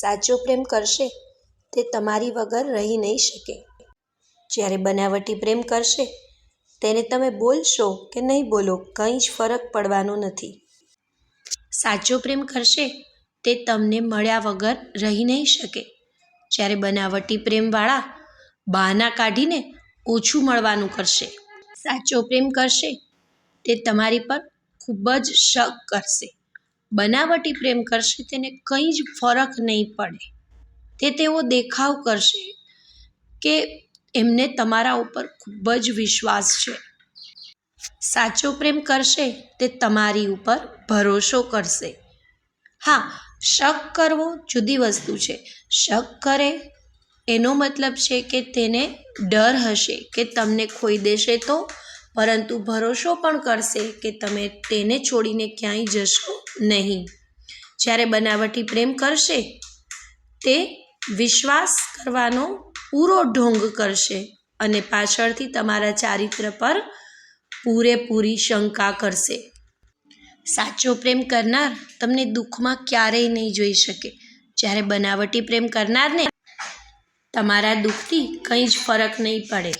સાચો પ્રેમ કરશે, તે તમારી વગર રહી નહીં શકે. જ્યારે બનાવટી પ્રેમ કરશે, તેને તમે બોલશો કે નહીં બોલો, કંઈ જ ફરક પડવાનો નથી. સાચો પ્રેમ કરશે, તે તમને મળ્યા વગર રહી નહીં શકે. જ્યારે બનાવટી પ્રેમવાળા બહાના કાઢીને ઓછું મળવાનું કરશે. સાચો પ્રેમ કરશે, તે તમારી પર ખૂબ જ શક કરશે. બનાવટી પ્રેમ કરશે, તેને કંઈ જ ફરક નહીં પડે. તે તેઓ દેખાવ કરશે કે એમને તમારા ઉપર ખૂબ જ વિશ્વાસ છે. સાચો પ્રેમ કરશે, તે તમારી ઉપર ભરોસો કરશે. હા, શક કરવો જુદી વસ્તુ છે. શક કરે એનો મતલબ છે કે તેને ડર હશે કે તમને ખોઈ દેશે તો, પરંતુ ભરોસો પણ કરશે કે તમે તેને છોડીને ક્યાંય જશો. નહીં. જ્યારે બનાવટી પ્રેમ કરશે, તે વિશ્વાસ કરવાનો પૂરો ઢોંગ કરશે અને પાછળથી તમારા ચારિત્ર પર પૂરેપૂરી શંકા કરશે. સાચો પ્રેમ કરનાર તમને દુઃખમાં ક્યારેય નહીં જોઈ શકે. જ્યારે બનાવટી પ્રેમ કરનારને તમારા દુઃખથી કંઈ જ ફરક નહીં પડે.